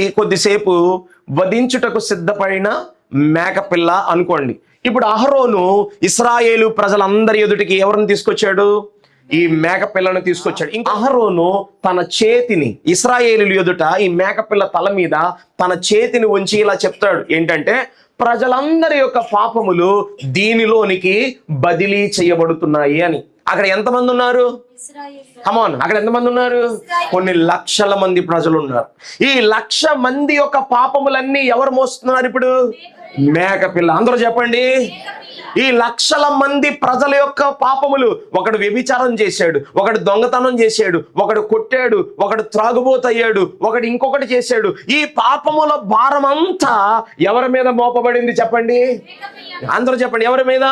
కొద్దిసేపు వధించుటకు సిద్ధపడిన మేకపిల్ల అనుకోండి. ఇప్పుడు అహరోను ఇస్రాయేలు ప్రజలందరి ఎదుటికి ఎవరిని తీసుకొచ్చాడు? ఈ మేకపిల్లను తీసుకొచ్చాడు. ఇంకా అహరోను తన చేతిని ఇస్రాయేలు ఎదుట ఈ మేకపిల్ల తల మీద తన చేతిని ఉంచి ఇలా చెప్తాడు. ఏంటంటే ప్రజలందరి యొక్క పాపములు దీనిలోనికి బదిలీ చేయబడుతున్నాయి అని. అక్కడ ఎంతమంది ఉన్నారు? కమాన్ అక్కడ ఎంతమంది ఉన్నారు? కొన్ని లక్షల మంది ప్రజలు ఉన్నారు. ఈ లక్ష మంది యొక్క పాపములన్నీ ఎవరు మోస్తున్నారు ఇప్పుడు? మేకపిల్ల. అందరూ చెప్పండి. ఈ లక్షల మంది ప్రజల యొక్క పాపములు ఒకడు వ్యభిచారం చేశాడు ఒకడు దొంగతనం చేశాడు ఒకడు కొట్టాడు ఒకడు త్రాగుబోతయ్యాడు ఒకడు ఇంకొకటి చేశాడు. ఈ పాపముల భారం అంతా ఎవరి మీద మోపబడింది చెప్పండి? అందరూ చెప్పండి ఎవరి మీద?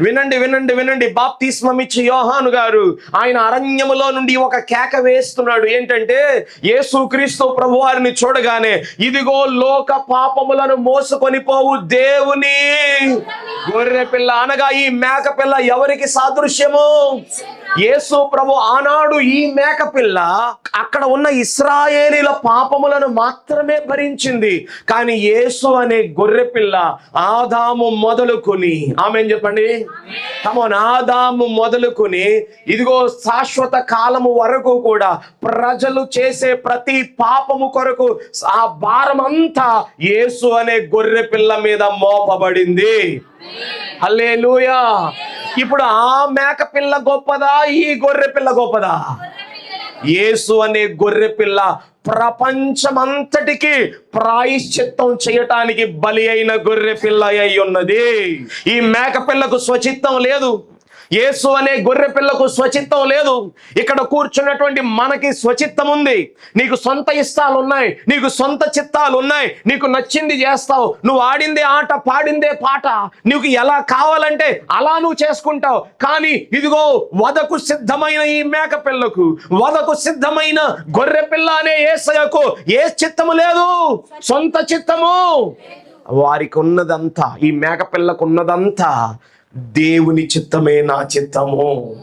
వినండి వినండి వినండి. బాప్తిస్మం ఇచ్చి యోహాను గారు ఆయన అరణ్యములో నుండి ఒక కేక వేస్తున్నాడు. ఏంటంటే యేసుక్రీస్తు ప్రభు వారిని చూడగానే ఇదిగో లోక పాపములను మోసుకొని పోవు దేవుని. గొర్రె పిల్ల అనగా ఈ మేక పిల్ల ఎవరికి సాదృశ్యము? యేసు ప్రభు ఆనాడు ఈ మేక పిల్ల అక్కడ ఉన్న ఇస్రాయేలీల పాపములను మాత్రమే భరించింది. కానీ యేసు అనే గొర్రె పిల్ల ఆదాము మొదలుకొని ఆమె చెప్పండి? కమోన్ ఆదాము మొదలుకొని ఇదిగో శాశ్వత కాలము వరకు కూడా ప్రజలు చేసే ప్రతి పాపము కొరకు ఆ భారం అంతా యేసు అనే గొర్రె పిల్ల మీద మోపబడింది. హల్లెలూయా. ఇప్పుడు ఆ మేక పిల్ల గొప్పదా ఈ గొర్రె పిల్ల గొప్పదా? యేసు అనే గొర్రె పిల్ల ప్రపంచమంతటికి ప్రాయశ్చిత్తం చేయటానికి బలి అయిన గొర్రె పిల్ల అయి ఉన్నది. ఈ మేక పిల్లకు స్వచిత్తం లేదు. యేసు అనే గొర్రె పిల్లకు స్వచిత్తం లేదు. ఇక్కడ కూర్చున్నటువంటి మనకి స్వచిత్తం ఉంది. నీకు సొంత ఇష్టాలు ఉన్నాయి నీకు సొంత చిత్తాలు ఉన్నాయి నీకు నచ్చింది చేస్తావు. నువ్వు ఆడిందే ఆట పాడిందే పాట. నీకు ఎలా కావాలంటే అలా నువ్వు చేసుకుంటావు. కానీ ఇదిగో వదకు సిద్ధమైన ఈ మేక పిల్లకు వదకు సిద్ధమైన గొర్రె పిల్ల అనే ఏసయకు ఏ చిత్తము లేదు? సొంత చిత్తము. వారికి ఉన్నదంతా ఈ మేక పిల్లకు ఉన్నదంతా దేవుని చిత్తమే నా చిత్తము.